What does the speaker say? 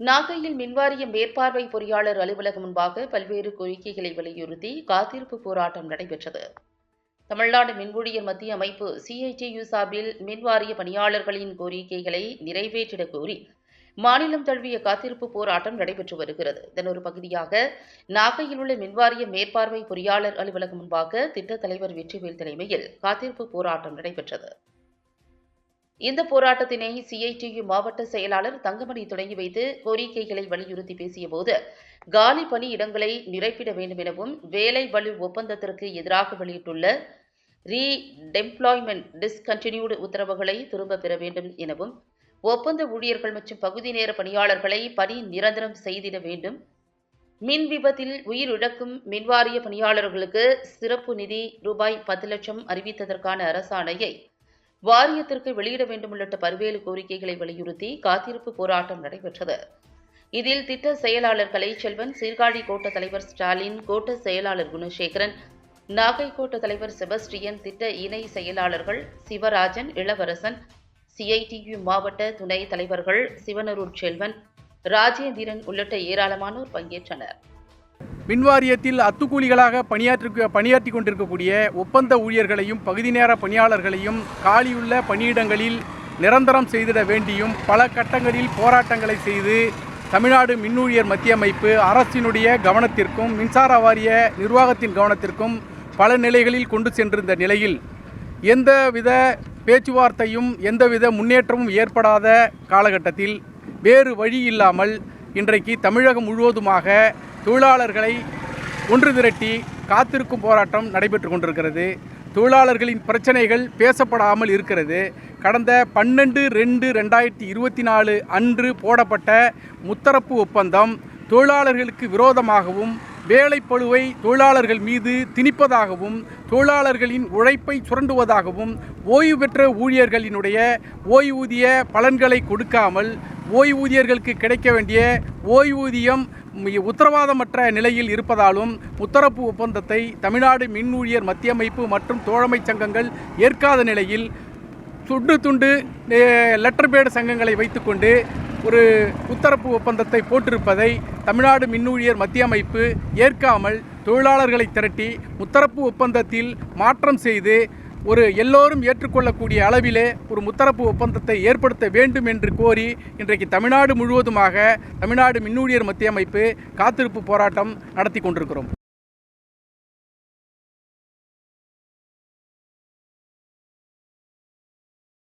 நாகையில் மின்வாரிய மேற்பார்வை பொறியாளர் அலுவலகம் முன்பாக பல்வேறு கோரிக்கைகளை வலியுறுத்தி காத்திருப்பு போராட்டம் நடைபெற்றது. தமிழ்நாடு மின்ஊழியர் மத்திய அமைப்பு சிஐடியு சார்பில் மின்வாரிய பணியாளர்களின் கோரிக்கைகளை நிறைவேற்றிடக் கோரி மாநிலம் தழுவிய காத்திருப்பு போராட்டம் நடைபெற்று வருகிறது. இதன் ஒரு பகுதியாக நாகையில் உள்ள மின்வாரிய மேற்பார்வை பொறியாளர் அலுவலகம் முன்பாக திட்டத் தலைவர் வெற்றிவேல் தலைமையில் காத்திருப்பு போராட்டம் நடைபெற்றது. இந்த போராட்டத்தினை சிஐடியு மாவட்ட செயலாளர் தங்கமணி தொடங்கி வைத்து கோரிக்கைகளை வலியுறுத்தி பேசியபோது காலி பணியிடங்களை நிரப்பிட வேண்டும் எனவும் வேலை வலு ஒப்பந்தத்திற்கு எதிராக வெளியிட்டுள்ள ரீடெம்ப்ளாய்மெண்ட் டிஸ்கண்டினியூடு உத்தரவுகளை திரும்ப பெற வேண்டும் எனவும் ஒப்பந்த ஊழியர்கள் மற்றும் பகுதி நேர பணியாளர்களை பணி நிரந்தரம் செய்திட வேண்டும் மின் விபத்தில் உயிரிழக்கும் மின்வாரிய பணியாளர்களுக்கு சிறப்பு நிதி ரூபாய் பத்து லட்சம் அறிவித்ததற்கான அரசாணையை வாரியத்திற்கு வெளியிட வேண்டும் உள்ளிட்ட பல்வேறு கோரிக்கைகளை வலியுறுத்தி காத்திருப்பு போராட்டம் நடைபெற்றது. இதில் திட்ட செயலாளர் கலைச்செல்வன் சீர்காழி கோட்ட தலைவர் ஸ்டாலின் கோட்ட செயலாளர் குணசேகரன் நாகை கோட்ட தலைவர் செபஸ்டியன் திட்ட இணை செயலாளர்கள் சிவராஜன் இளவரசன் சிஐடியு மாவட்ட துணை தலைவர்கள் சிவனருள் செல்வன் ராஜேந்திரன் உள்ளிட்ட ஏராளமானோர் பங்கேற்றனர். மின்வாரியத்தில் அத்துக்கூலிகளாக பணியாற்றி பணியாற்றி கொண்டிருக்கக்கூடிய ஒப்பந்த ஊழியர்களையும் பகுதி நேர பணியாளர்களையும் காலியுள்ள பணியிடங்களில் நிரந்தரம் செய்திட வேண்டியும் பல கட்டங்களில் போராட்டங்களை செய்து தமிழ்நாடு மின்னூழியர் மத்திய அமைப்பு அரசினுடைய கவனத்திற்கும் மின்சார வாரிய நிர்வாகத்தின் கவனத்திற்கும் பல நிலைகளில் கொண்டு சென்றிருந்த நிலையில் எந்தவித பேச்சுவார்த்தையும் எந்தவித முன்னேற்றமும் ஏற்படாத காலகட்டத்தில் வேறு வழி இல்லாமல் இன்றைக்கு தமிழகம் முழுவதுமாக தொழிலாளர்களை ஒன்று திரட்டி காத்திருக்கும் போராட்டம் நடைபெற்று கொண்டிருக்கிறது. தொழிலாளர்களின் பிரச்சனைகள் பேசப்படாமல் இருக்கிறது. கடந்த பன்னெண்டு ரெண்டு ரெண்டாயிரத்தி இருபத்தி நாலு அன்று போடப்பட்ட முத்தரப்பு ஒப்பந்தம் தொழிலாளர்களுக்கு விரோதமாகவும் வேலைப்பழுவை தொழிலாளர்கள் மீது திணிப்பதாகவும் தொழிலாளர்களின் உழைப்பை சுரண்டுவதாகவும் ஓய்வு பெற்ற ஊழியர்களினுடைய ஓய்வூதிய பலன்களை கொடுக்காமல் ஓய்வூதியர்களுக்கு கிடைக்க வேண்டிய ஓய்வூதியம் உத்தரவாதமற்ற நிலையில் இருப்பதாலும் முத்தரப்பு ஒப்பந்தத்தை தமிழ்நாடு மின் ஊழியர் மத்திய அமைப்பு மற்றும் தோழமை சங்கங்கள் ஏற்காத நிலையில் துண்டு துண்டு லெட்டர் பேடு சங்கங்களை வைத்துக்கொண்டு ஒரு உத்தரப்பு ஒப்பந்தத்தை போட்டிருப்பதை தமிழ்நாடு மின்னூழியர் மத்திய அமைப்பு ஏற்காமல் தொழிலாளர்களை திரட்டி முத்தரப்பு ஒப்பந்தத்தில் மாற்றம் செய்து ஒரு எல்லோரும் ஏற்றுக்கொள்ளக்கூடிய அளவிலே ஒரு முத்தரப்பு ஒப்பந்தத்தை ஏற்படுத்த வேண்டும் என்று கோரி இன்றைக்கு தமிழ்நாடு முழுவதுமாக தமிழ்நாடு மின்னூழியர் மத்திய அமைப்பு காத்திருப்பு போராட்டம் நடத்தி கொண்டிருக்கிறோம்.